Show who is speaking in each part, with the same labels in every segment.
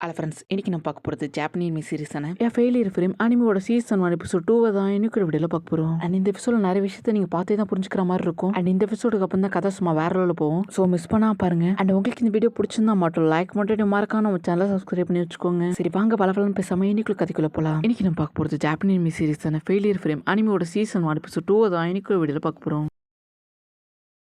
Speaker 1: Hello friends இன்னைக்கு நம்ம பார்க்க போகிறது ஜாப்பனீஸ் மீ சீரிஸான என் ஃபெயிலியர் ஃபிலிம் அனிமியோட சீசன் ஒன் எபிசோட் டூவை தான் இன்னைக்கு வீடியோவில் பார்க்க போகிறோம் அண்ட் இந்த எபிசோட நிறைய விஷயத்தை நீங்கள் பார்த்தே தான் புரிஞ்சுக்கிற மாதிரி இருக்கும். அண்ட் இந்த எபிசோடுக்கு அப்புறம் தான் கதை சும்மா வேற லெவலில் போகும். ஸோ மிஸ் பண்ணால் பாருங்க. அண்ட் உங்களுக்கு இந்த வீடியோ பிடிச்சிருந்தா மட்டும் லைக் மட்டும் மறக்காம நம்ம சேனலை சப்ஸ்கிரைப் பண்ணி வச்சுக்கோங்க. சரி வாங்க பல பலன் பேசாமல் இன்னைக்குள்ள கதைக்குள்ள போகலாம் இன்னைக்கு நம்ம பார்க்க போகிறது ஜாப்பனீஸ் மீ சீரிஸான ஃபெயிலியர் ஃபிலிம் அனிமியோட சீசன் ஒன் எபிசோட் டூவை தான் இன்னைக்கு வீடியோவில் பார்க்க போகிறோம்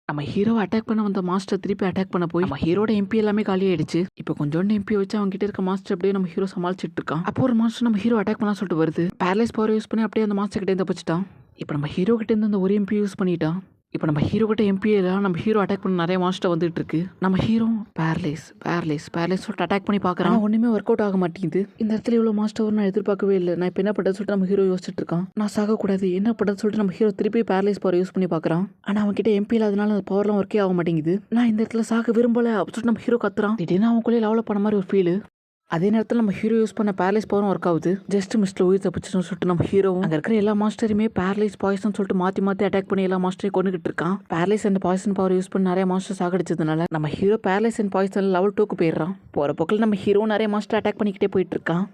Speaker 1: நம்ம ஹீரோவை அட்டாக் பண்ண வந்த மாஸ்டர் திருப்பி அட்டாக் பண்ண போய் நம்ம ஹீரோட எம்பி எல்லாமே காலி ஆயிடுச்சு. இப்போ கொஞ்சோண்டு எம்பி வச்சு அவங்க கிட்ட இருக்க மாஸ்டர் அப்படியே நம்ம ஹீரோ சமாளிச்சிட்டு இருக்கான். அப்போ ஒரு மாஸ்டர் நம்ம ஹீரோ அட்டாக் பண்ணலாம் சொல்லிட்டு வருது. பேரலைஸ் பவர் யூஸ் பண்ணி அப்படியே அந்த மாஸ்டர் கிட்ட இருந்து தப்பிச்சிட்டான். இப்போ நம்ம ஹீரோ கிட்ட இருந்து அந்த ஒரு எம்பி யூஸ் பண்ணிட்டான். இப்போ நம்ம ஹீரோ கிட்ட நம்ம ஹீரோ அட்டாக் பண்ண நிறைய மாஸ்டர் வந்துட்டு இருக்கு நம்ம ஹீரோ பேரலைஸ் பேர்லேஸ் பேர்லேஸ் சொல்லிட்டு அட்டாக் பண்ணி பார்க்குறான். ஒன்றுமே ஒர்க் அவுட் ஆக மாட்டேங்குது. இந்த இடத்துல இவ்வளோ மாஸ்டர் நான் எதிர்பார்க்கவே இல்லை. நான் இப்போ என்ன பண்ணுறது சொல்லிட்டு நம்ம ஹீரோ யோசிச்சுட்டு இருக்கான். நான் சாகக்கூடாது. என்ன பண்ணுறது சொல்லிட்டு நம்ம ஹீரோ திருப்பி பேரலைஸ் பவர் யூஸ் பண்ணி பார்க்குறான். ஆனால் அவன் கிட்ட எம்பி இல்லாதனால அந்த பவர்லாம் ஒர்க்கே ஆக மாட்டேங்குது. நான் இந்த இடத்துல சாக விரும்பலை அப்படின்னு சொல்லிட்டு நம்ம ஹீரோ கத்துறான். திடீர்னு அவனுக்குள்ளே லெவலப் பண்ண மாதிரி ஒரு ஃபீல் அதே நேரத்தில் நம்ம ஹீரோ யூஸ் பண்ண பேரலைஸ் பவரும் ஒர்க் ஆகுது. ஜஸ்ட் மிஸ்டர் உயிர் தப்பிச்சுன்னு சொல்லிட்டு நம்ம ஹீரோவும் அங்கே இருக்கிற எல்லா மாஸ்டருமே பேரலைஸ் பாய்சன் சொல்லிட்டு மாற்றி மாற்றி அட்டாக் பண்ணி எல்லா மாஸ்டரையும் கொண்டுகிட்டு இருக்கான். Paralyse and poison power use பண்ணி நிறைய மாஸ்டர் சாகடிச்சதுனால நம்ம hero paralyse and poison level டூக்கு போயிடுறான். போகிற போக்கில் நம்ம ஹீரோ நிறைய மாஸ்டர் அட்டாக் பண்ணிக்கிட்டே போயிட்டு இருக்கான்.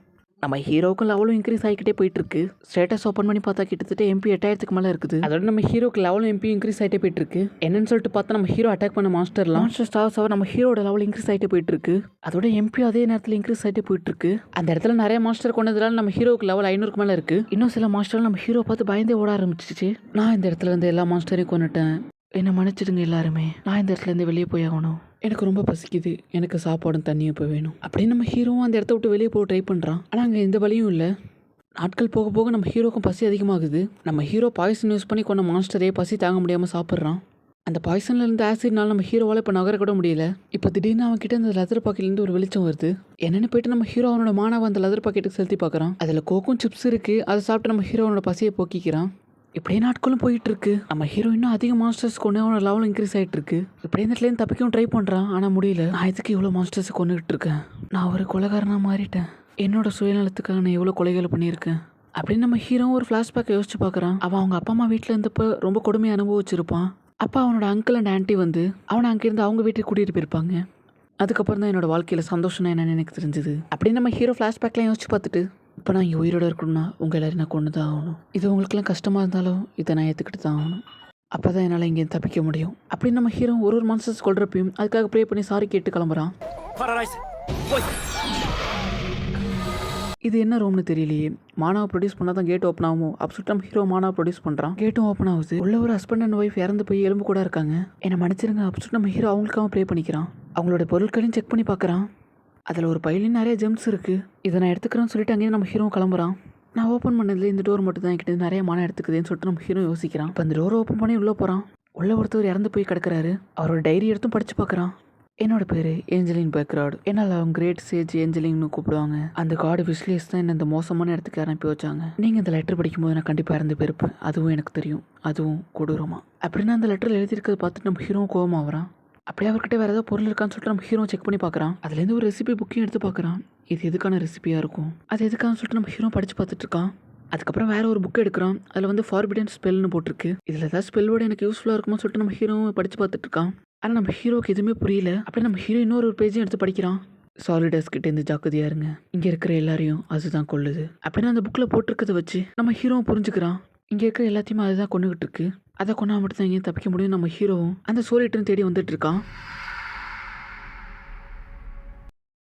Speaker 1: நம்ம ஹீரோக்கும் லெவலும் இன்க்ரீஸ் ஆகிக்கிட்டே போயிட்டு இருக்கு ஸ்டேட்டஸ் ஓப்பன் பண்ணி பார்த்தா கிட்டத்தட்ட எம்பி எட்டாயிரத்துக்கு மேலே இருக்குது. அதோட நம்ம ஹீரோக்கு லெவலும் எம்பி இன்க்ரீஸ் ஆகிட்டே போயிட்டு இருக்கு என்னன்னு சொல்லிட்டு பார்த்தா நம்ம ஹீரோ அட்டாக் பண்ண மாஸ்டர்லாம் மாஸ்டர் ஸ்டார்ஸ் அவர் நம்ம ஹீரோட லெவல் இன்க்ரீஸ் ஆகிட்டே போயிட்டு இருக்கு அதோட எம்பி அதே நேரத்தில் இன்க்ரீஸ் ஆகிட்டே போயிட்டு இருக்கு அந்த இடத்துல நிறைய மாஸ்டர் கொண்டதுனால நம்ம ஹீரோக்கு லெவல் ஐநூறுக்கு மேலே இருக்கு. இன்னும் சில மாஸ்டர் நம்ம ஹீரோ பார்த்து பயந்தே ஓட ஆரம்பிச்சிச்சு நான் இந்த இடத்துல இருந்து எல்லா மாஸ்டரையும் கொண்டுட்டேன் என்னை மன்னிச்சிடுங்க எல்லாருமே. நான் இந்த இடத்துல இருந்து வெளியே போய் ஆகணும். எனக்கு ரொம்ப பசிக்குது. எனக்கு சாப்பாடும் தண்ணியும் இப்போ வேணும். அப்படின்னு நம்ம ஹீரோவும் அந்த இடத்த விட்டு வெளியே போக ட்ரை பண்ணுறான் ஆனால் அங்கே எந்த வழியும் இல்லை. நாட்கள் போக போக நம்ம ஹீரோக்கும் பசி அதிகமாகுது. நம்ம ஹீரோ பாய்சன் யூஸ் பண்ணி கொண்ட மாஸ்டரே பசி தாங்க முடியாமல் சாப்பிட்றான். அந்த பாய்சன்லேருந்து ஆசிட்னால நம்ம ஹீரோவால் இப்போ நகர கூட முடியல. இப்போ திடீர்னு அவன் கிட்ட அந்த லெதர் பாக்கெட்லேருந்து ஒரு வெளிச்சம் வருது. என்னென்னு போயிட்டு நம்ம ஹீரோ அவனோட மானாவை அந்த லெதர் பாக்கெட்டுக்கு செலுத்தி பார்க்குறான். அதில் கோக்கும் சிப்ஸ் இருக்குது அதை சாப்பிட்டு நம்ம ஹீரோவனோட பசியை போக்கிக்கிறான். இப்படியே நாட்களும் போயிட்டு இருக்கு நம்ம ஹீரோ இன்னும் அதிக மாஸ்டர்ஸ் கொண்டு அவனோட லெவல் இன்க்ரீஸ் ஆகிட்டு இருக்கு இப்படியே இந்த இடத்துலேருந்து தப்பிக்கவும் ட்ரை பண்ணுறான் ஆனால் முடியல. நான் எதுக்கு இவ்வளோ மாஸ்டர்ஸ் கொண்டுகிட்டு இருக்கேன்? நான் ஒரு கொலைகாரனாக மாறிட்டேன். என்னோட சுயநலத்துக்காக நான் எவ்வளோ கொலைகளை பண்ணியிருக்கேன். அப்படின்னு நம்ம ஹீரோ ஒரு ஃப்ளாஷ்பேக் யோசிச்சு பார்க்குறான். அவன் அவங்க அப்பா அம்மா வீட்டில் இருந்தப்போ ரொம்ப கொடுமையை அனுபவிச்சிருப்பான். அப்பா அவனோட அங்கிள் அண்ட் ஆன்ட்டி வந்து அவனை அங்கேருந்து அவங்க வீட்டுக்கு கூட்டிகிட்டு போயிருப்பாங்க. அதுக்கப்புறம் தான் என்னோட வாழ்க்கையில் சந்தோஷம்னா என்னன்னு எனக்கு தெரிஞ்சுது. அப்படின்னு நம்ம ஹீரோ ஃப்ளாஷ்பேக்லாம் யோசிச்சு பார்த்துட்டு இப்போ நான் இங்கே உயிரோடு இருக்கணும்னா உங்கள் எல்லோரும் நான் கொண்டு தான் ஆகணும். இது உங்களுக்கெல்லாம் கஷ்டமாக இருந்தாலும் இதை நான் ஏற்றுக்கிட்டு தான் ஆகணும். அப்போ தான் என்னால் இங்கே தப்பிக்க முடியும். அப்படின்னு நம்ம ஹீரோ ஒரு ஒரு மனசஸ் கொள்றப்பையும் அதுக்காக ப்ரே பண்ணி சாரி கேட்டு கிளம்புறான். இது என்ன ரூம்னு தெரியலையே. மானாவை ப்ரொடியூஸ் பண்ணால் தான் கேட் ஓப்பன் ஆகும் அப்சுட்டம் ஹீரோ மானாவை ப்ரொடியூஸ் பண்ணுறான் கேட்டும் ஓப்பன் ஆகுது. உள்ள ஒரு ஹஸ்பண்ட் அண்ட் ஒய்ஃப் இறந்து போய் எலும்பு கூட இருக்காங்க. என்னை மன்னிச்சிருங்க அப்சுட்டம் ஹீரோ அவங்களுக்காக ப்ளே பண்ணிக்கிறான். அவங்களோட பொருட்களையும் செக் பண்ணி பார்க்குறான். அதில் ஒரு பையிலையும் நிறைய ஜெம்ஸ் இருக்குது இதை நான் எடுத்துக்கிறேன்னு சொல்லிட்டு அங்கேயே நம்ம ஹீரோ கிளம்புறான். நான் ஓப்பன் பண்ணதில் இந்த டோர் மட்டும் தான் என்கிட்ட நிறைய மனம் எடுத்துக்குதுன்னு சொல்லிட்டு நம்ம ஹீரோ யோசிக்கிறான். இப்போ அந்த டோர் ஓப்பன் பண்ணி உள்ளே போகிறான் உள்ள ஒருத்தர் இறந்து போய் கிடக்குறாரு. அவரோட டைரி எடுத்தும் படித்து பார்க்குறான் என்னோட பேர் ஏஞ்சலின் பேக்ராட் என்னால் அவங்க கிரேட் சேஜ் ஏஞ்சலிங்னு கூப்பிடுவாங்க. அந்த காடு விஸ்லேஸ் தான் என்ன இந்த மோசமான இடத்துக்கு அனுப்பி வச்சாங்க. நீங்கள் இந்த லெட்டர் படிக்கும்போது நான் கண்டிப்பாக இறந்து போயிருப்பேன். அதுவும் எனக்கு தெரியும். அதுவும் கொடூரமாக அப்படின்னா அந்த லெட்டரில் எழுதியிருக்கிறத பார்த்துட்டு நம்ம ஹீரோ கோவமாகறான் அப்படியே அவர்கிட்ட வேறு ஏதாவது பொருள் இருக்கான்னு சொல்லிட்டு நம்ம ஹீரோ செக் பண்ணி பார்க்குறான். அதுலேருந்து ஒரு ரெசிபி புக்கையும் எடுத்து பார்க்குறான். இது எதுக்கான ரெசிபியாக இருக்கும்? அது எதுக்கான்னு சொல்லிட்டு நம்ம ஹீரோ படித்து பார்த்துட்டு இருக்கான். அதுக்கப்புறம் வேற ஒரு புக் எடுக்கிறான். அதில் வந்து ஃபார்பிடன் ஸ்பெல்னு போட்டிருக்கு. இதில் ஏதாவது ஸ்பெல்லோட எனக்கு யூஸ்ஃபுல்லாக இருக்குமோ சொல்லிட்டு நம்ம ஹீரோவும் படித்து பார்த்துட்டு இருக்கான். ஆனால் நம்ம ஹீரோக்கு எதுவுமே புரியல. அப்படியே நம்ம ஹீரோ இன்னொரு ஒரு பேஜையும் எடுத்து படிக்கிறான். சாலிடர்ஸ் கிட்ட இருந்து ஜாக்கிரதையா இருங்க. இங்கே இருக்கிற எல்லாரையும் அதுதான் கொள்ளுது அப்படின்னு அந்த புக்கில் போட்டிருக்கதை வச்சு நம்ம ஹீரோவும் புரிஞ்சுக்கிறான். இங்கே இருக்கிற எல்லாத்தையுமே அதுதான் கொண்டுகிட்டு இருக்கு. அதை கொண்டா மட்டும் தான் எங்கேயும் தப்பிக்க முடியும். நம்ம ஹீரோவும் அந்த சோலிட்டர்னு தேடி வந்துட்டு இருக்கான்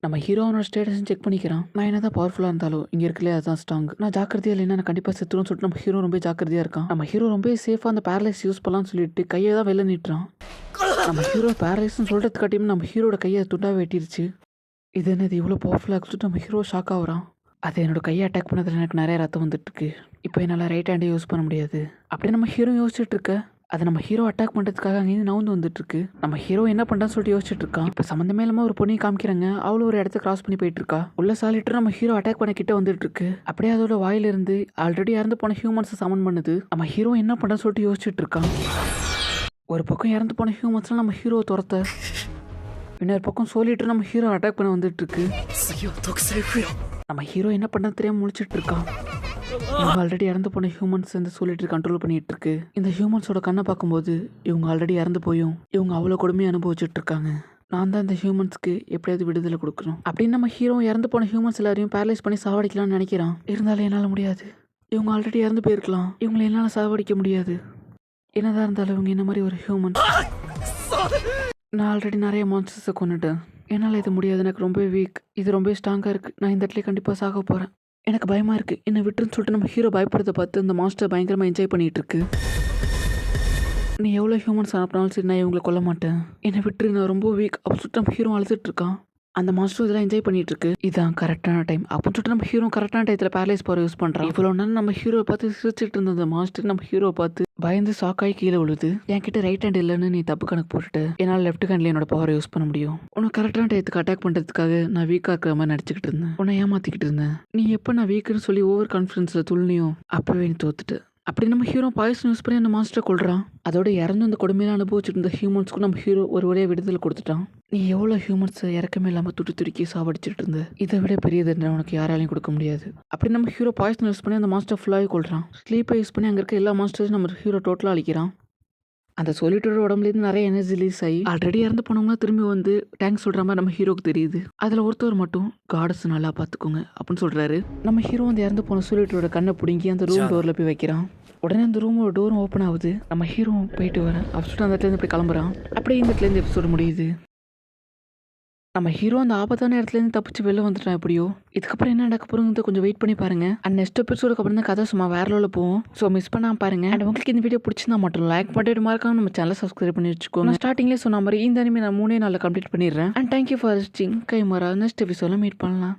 Speaker 1: நம்ம ஹீரோனோட ஸ்டேட்டஸும் செக் பண்ணிக்கிறான். நான் என்ன தான் பவர்ஃபுல்லாக இருந்தாலும் இங்கே இருக்கலே அதுதான் ஸ்ட்ராங் நான் ஜாக்கிரதையாக இல்லைன்னா நான் கண்டிப்பாக செத்துருன்னு சொல்லிட்டு நம்ம ஹீரோ ரொம்ப ஜாக்கிரதையாக இருக்கான். நம்ம ஹீரோ ரொம்ப சேஃபாக அந்த பேரலைஸ் யூஸ் பண்ணலாம்னு சொல்லிட்டு கையை தான் வெளில நிட்டுறான். நம்ம ஹீரோ பேரலைஸ்னு சொல்கிறது காட்டியும் நம்ம ஹீரோட கையை துண்டா வெட்டிருச்சு. இது என்னது இவ்வளோ பவர்ஃபுல்லாக சொல்லிட்டு நம்ம ஹீரோ ஷாக் ஆகுறான். அது என்னோடய கையை அட்டாக் பண்ணதில் எனக்கு நிறைய ரத்தம் வந்துட்டுருக்கு. இப்போ என்னால் ரைட் ஹேண்டை யூஸ் பண்ண முடியாது. அப்படியே நம்ம ஹீரோ யோசிச்சுட்டு இருக்க. அதை நம்ம ஹீரோ அட்டாக் பண்ணுறதுக்காக அங்கேருந்து நவுந்து வந்துட்டுருக்கு. நம்ம ஹீரோ என்ன பண்ணுறான்னு சொல்லிட்டு யோசிச்சுட்டு இருக்கான் இப்போ சம்மந்தமே இல்லாமல் ஒரு பொண்ணையும் காமிக்கிறாங்க. அவ்வளோ ஒரு இடத்த கிராஸ் பண்ணி போயிட்டு இருக்கா. உள்ள சாலிட்டு நம்ம ஹீரோ அட்டாக் பண்ண கிட்ட வந்துட்டு அப்படியே அதோட வாயிலிருந்து ஆல்ரெடி இறந்து போன ஹியூமன்ஸை சமன் பண்ணுது. நம்ம ஹீரோ என்ன பண்ணுறான்னு சொல்லிட்டு யோசிச்சுட்டு இருக்கான் ஒரு பக்கம் இறந்து போன ஹியூமன்ஸ்லாம் நம்ம ஹீரோ துரத்த. இன்னொரு பக்கம் சொல்லிட்டு நம்ம ஹீரோ அட்டாக் பண்ண வந்துட்டு இருக்கு நம்ம ஹீரோ என்ன பண்ண தெரியாம முழிச்சிட்டு இருக்கான் இவங்க ஆல்ரெடி இறந்து போன ஹியூமன்ஸ் வந்து சொல்லிட்டு கண்ட்ரோல் பண்ணிட்டு இருக்கு இந்த ஹியூமன்ஸோட கண்ணை பார்க்கும்போது இவங்க ஆல்ரெடி இறந்து போயும் இவங்க அவ்வளோ கொடுமையை அனுபவிச்சுட்டு இருக்காங்க நான் தான் இந்த ஹியூமன்ஸ்க்கு எப்படியாவது விடுதலை கொடுக்கணும். அப்படின்னு நம்ம ஹீரோ இறந்து போன ஹியூமன்ஸ் எல்லாரையும் பேரலைஸ் பண்ணி சாவடிக்கலாம்னு நினைக்கிறான். இருந்தாலும் என்னால் முடியாது. இவங்க ஆல்ரெடி இறந்து போயிருக்கலாம். இவங்களை என்னால் சாவடிக்க முடியாது. என்னதான் இருந்தாலும் இவங்க என்ன மாதிரி ஒரு ஹியூமன் நான் ஆல்ரெடி நிறைய மான்ஸ்டர்ஸை கொண்டுட்டேன் என்னால் இது முடியாது. எனக்கு ரொம்ப வீக் இது ரொம்ப ஸ்ட்ராங்காக இருக்குது நான் இந்த இடத்துல கண்டிப்பாக சாக போகிறேன் எனக்கு பயமாக இருக்குது என்னை விட்டுருன்னு சொல்லிட்டு நம்ம ஹீரோ பயப்படுறத பார்த்து இந்த மாஸ்டர் பயங்கரமாக என்ஜாய் பண்ணிகிட்டு இருக்கு. நீ எவ்வளோ ஹியூமன்ஸ் அனுப்பினாலும் சரி நான் இவங்களை கொல்ல மாட்டேன். என்னை விட்டுரு. நான் ரொம்ப வீக் அப்போ சொல்லிட்டு நம்ம ஹீரோ அழுதுட்டு இருக்கான். அந்த மாஸ்டர் இதெல்லாம் என்ஜாய் பண்ணிட்டு இருக்கு இதான் கரெக்டான டைம் அப்படின்னு சொல்லிட்டு நம்ம ஹீரோ கரெக்டான டயத்தில் பேரலைஸ் பவர் யூஸ் பண்ணுறான் இவ்வளோ நேரம் நம்ம ஹீரோவை பார்த்து சிரிச்சிட்டு இருந்த மாஸ்டர் நம்ம ஹீரோவை பார்த்து பயந்து சாக்காய் கீழே விழுது. என்கிட்ட ரைட் ஹேண்ட் இல்லைன்னு நீ தப்பு கணக்கு போட்டுட்டு. என்னால் லெஃப்ட் ஹேண்ட்ல என்னோட பவரை யூஸ் பண்ண முடியும்? உன்னை கரெக்டான டயத்துக்கு அட்டாக் பண்ணுறதுக்காக நான் வீக்காக இருக்கிற மாதிரி நடிச்சுக்கிட்டு இருந்தேன். உன்னை ஏமாத்திக்கிட்டு இருந்தேன். நீ எப்போ நான் வீக்குன்னு சொல்லி ஓவர் கான்ஃபிடன்ஸில் துள்ளியும் அப்போவே நீ தோத்துட்டு. அப்படி நம்ம ஹீரோ பாய்சன் யூஸ் பண்ணி அந்த மாஸ்டரை கொள்றான் அதோட இறந்து அந்த கொடுமையில அனுபவிச்சுட்டு இருந்த ஹியூமன்ஸ்க்கும் நம்ம ஹீரோ ஒரு வழியாக விடுதலை கொடுத்துட்டான். நீ எவ்வளோ ஹியூமன்ஸை இறக்கமே இல்லாமல் துடி துடிக்கி சாவடிச்சிட்டு இருந்த? இதை விட பெரிய தண்டனை உனக்கு யாராலையும் கொடுக்க முடியாது. அப்படி நம்ம ஹீரோ பாய்சன் யூஸ் பண்ணி அந்த மாஸ்டர் ஃபுல்லாகவே கொள்றான் ஸ்லீப்பை யூஸ் பண்ணி அங்கே இருக்க எல்லா மாஸ்டர்ஸும் நம்ம ஹீரோ டோட்டலாக அழிக்கிறான். அந்த சொல்லிட்டோட உடம்புலேருந்து நிறைய எனர்ஜி ரிலீஸ் ஆகி ஆல்ரெடி இறந்து போனவங்க திரும்பி வந்து தேங்க்ஸ் சொல்கிற மாதிரி நம்ம ஹீரோக்கு தெரியுது. அதில் ஒருத்தர் மட்டும் காடஸ் நல்லா பார்த்துக்கோங்க அப்படின்னு சொல்கிறாரு நம்ம ஹீரோ அந்த இறந்து போன சொல்லிட்டோட கண்ணை பிடுங்கி அந்த ரூம் டோரில் போய் வைக்கிறான். உடனே அந்த ரூமோட டோரும் ஓப்பன் ஆகுது. நம்ம ஹீரோ போயிட்டு வரேன். அப்படி சொல்லிட்டு அந்த இடத்துலேருந்து இப்படி கிளம்புறான். அப்படியே இந்த இடத்துலேருந்து எபிசோடு முடியுது. நம்ம ஹீரோ அந்த ஆபத்தான இடத்துலேருந்து தப்பிச்சு வெளில வந்துட்டான் எப்படியோ? இதுக்கப்புறம் என்ன நடக்க போகிறோங்கிறத கொஞ்சம் வெயிட் பண்ணி பாருங்க. அண்ட் நெக்ஸ்ட் எபிசோடுக்கு அப்புறம் தான் கதை சும்மா வேற லெவலில் போவோம் ஸோ மிஸ் பண்ணாம பாருங்க. அண்ட் உங்களுக்கு இந்த வீடியோ பிடிச்சிருந்தா மட்டும் லைக் பண்ணிட்டு மறக்காம நம்ம சேனல் சப்ஸ்கிரைப் பண்ணி வச்சுக்கோங்க. ஸ்டார்டிங்லேயே சொன்ன மாதிரி இந்த அனிமே நான் மூணே நாளில் கம்ப்ளீட் பண்ணிடுறேன். அண்ட் தேங்க்யூ ஃபார் வாட்சிங் கை மரா நெக்ஸ்ட் எபிசோட மீட் பண்ணலாம்.